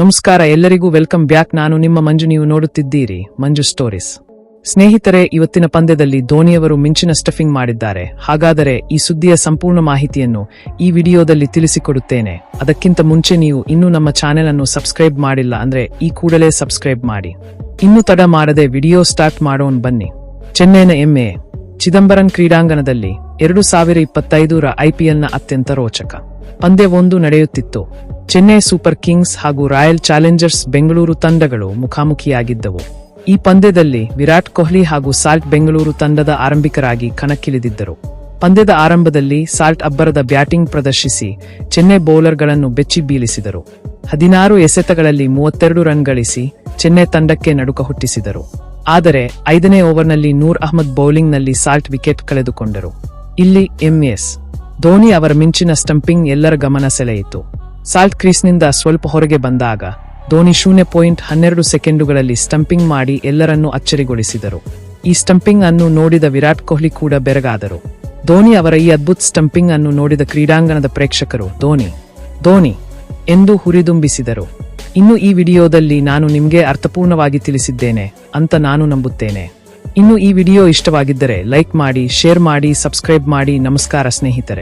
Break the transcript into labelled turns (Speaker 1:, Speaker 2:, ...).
Speaker 1: ನಮಸ್ಕಾರ, ಎಲ್ಲರಿಗೂ welcome back. ನಾನು ನಿಮ್ಮ ಮಂಜು, ನೀವು ನೋಡುತ್ತಿದ್ದೀರಿ ಮಂಜು ಸ್ಟೋರೀಸ್. ಸ್ನೇಹಿತರೆ, ಇವತ್ತಿನ ಪಂದ್ಯದಲ್ಲಿ ಧೋನಿಯವರು ಮಿಂಚಿನ ಸ್ಟಫಿಂಗ್ ಮಾಡಿದ್ದಾರೆ. ಹಾಗಾದರೆ ಈ ಸುದ್ದಿಯ ಸಂಪೂರ್ಣ ಮಾಹಿತಿಯನ್ನು ಈ ವಿಡಿಯೋದಲ್ಲಿ ತಿಳಿಸಿಕೊಡುತ್ತೇನೆ. ಅದಕ್ಕಿಂತ ಮುಂಚೆ ನೀವು ಇನ್ನೂ ನಮ್ಮ ಚಾನೆಲ್ ಅನ್ನು ಸಬ್ಸ್ಕ್ರೈಬ್ ಮಾಡಿಲ್ಲ ಅಂದ್ರೆ ಈ ಕೂಡಲೇ ಸಬ್ಸ್ಕ್ರೈಬ್ ಮಾಡಿ. ಇನ್ನು ತಡ ಮಾಡದೆ ವಿಡಿಯೋ ಸ್ಟಾರ್ಟ್ ಮಾಡೋನ್ ಬನ್ನಿ. ಚೆನ್ನೈನ ಎಂಎ ಚಿದಂಬರಂ ಕ್ರೀಡಾಂಗಣದಲ್ಲಿ ಎರಡು ಸಾವಿರ ಇಪ್ಪತ್ತೈದರ ಐಪಿಎಲ್ನ ಅತ್ಯಂತ ರೋಚಕ. ಪಂದ್ಯವೊಂದು ನಡೆಯುತ್ತಿತ್ತು. ಚೆನ್ನೈ ಸೂಪರ್ ಕಿಂಗ್ಸ್ ಹಾಗೂ ರಾಯಲ್ ಚಾಲೆಂಜರ್ಸ್ ಬೆಂಗಳೂರು ತಂಡಗಳು ಮುಖಾಮುಖಿಯಾಗಿದ್ದವು. ಈ ಪಂದ್ಯದಲ್ಲಿ ವಿರಾಟ್ ಕೊಹ್ಲಿ ಹಾಗೂ ಸಾಲ್ಟ್ ಬೆಂಗಳೂರು ತಂಡದ ಆರಂಭಿಕರಾಗಿ ಕಣಕ್ಕಿಳಿದಿದ್ದರು. ಪಂದ್ಯದ ಆರಂಭದಲ್ಲಿ ಸಾಲ್ಟ್ ಅಬ್ಬರದ ಬ್ಯಾಟಿಂಗ್ ಪ್ರದರ್ಶಿಸಿ ಚೆನ್ನೈ ಬೌಲರ್ಗಳನ್ನು ಬೆಚ್ಚಿ ಬೀಳಿಸಿದರು. ಹದಿನಾರು ಎಸೆತಗಳಲ್ಲಿ ಮೂವತ್ತೆರಡು ರನ್ ಗಳಿಸಿ ಚೆನ್ನೈ ತಂಡಕ್ಕೆ ನಡುಕ ಹುಟ್ಟಿಸಿದರು. ಆದರೆ ಐದನೇ ಓವರ್ನಲ್ಲಿ ನೂರ್ ಅಹ್ಮದ್ ಬೌಲಿಂಗ್ನಲ್ಲಿ ಸಾಲ್ಟ್ ವಿಕೆಟ್ ಕಳೆದುಕೊಂಡರು. ಇಲ್ಲಿ ಎಂಎಸ್ ಧೋನಿ ಅವರ ಮಿಂಚಿನ ಸ್ಟಂಪಿಂಗ್ ಎಲ್ಲರ ಗಮನ ಸೆಳೆಯಿತು. ಸಾಲ್ಟ್ ಕ್ರೀಸ್ನಿಂದ ಸ್ವಲ್ಪ ಹೊರಗೆ ಬಂದಾಗ, ಧೋನಿ ಶೂನ್ಯ ಪಾಯಿಂಟ್ ಹನ್ನೆರಡು ಸೆಕೆಂಡುಗಳಲ್ಲಿ ಸ್ಟಂಪಿಂಗ್ ಮಾಡಿ ಎಲ್ಲರನ್ನೂ ಅಚ್ಚರಿಗೊಳಿಸಿದರು. ಈ ಸ್ಟಂಪಿಂಗ್ ಅನ್ನು ನೋಡಿದ ವಿರಾಟ್ ಕೊಹ್ಲಿ ಕೂಡ ಬೆರಗಾದರು. ಧೋನಿ ಅವರ ಈ ಅದ್ಭುತ ಸ್ಟಂಪಿಂಗ್ ಅನ್ನು ನೋಡಿದ ಕ್ರೀಡಾಂಗಣದ ಪ್ರೇಕ್ಷಕರು, ಧೋನಿ ಧೋನಿ ಎಂದು ಹುರಿದುಂಬಿಸಿದರು. ಇನ್ನು ಈ ವಿಡಿಯೋದಲ್ಲಿ ನಾನು ನಿಮಗೆ ಅರ್ಥಪೂರ್ಣವಾಗಿ ತಿಳಿಸಿದ್ದೇನೆ ಅಂತ ನಾನು ನಂಬುತ್ತೇನೆ. ಇನ್ನು ಈ ವಿಡಿಯೋ ಇಷ್ಟವಾಗಿದ್ದರೆ ಲೈಕ್ ಮಾಡಿ, ಶೇರ್ ಮಾಡಿ, ಸಬ್ಸ್ಕ್ರೈಬ್ ಮಾಡಿ, ನಮಸ್ಕಾರ ಸ್ನೇಹಿತರೆ.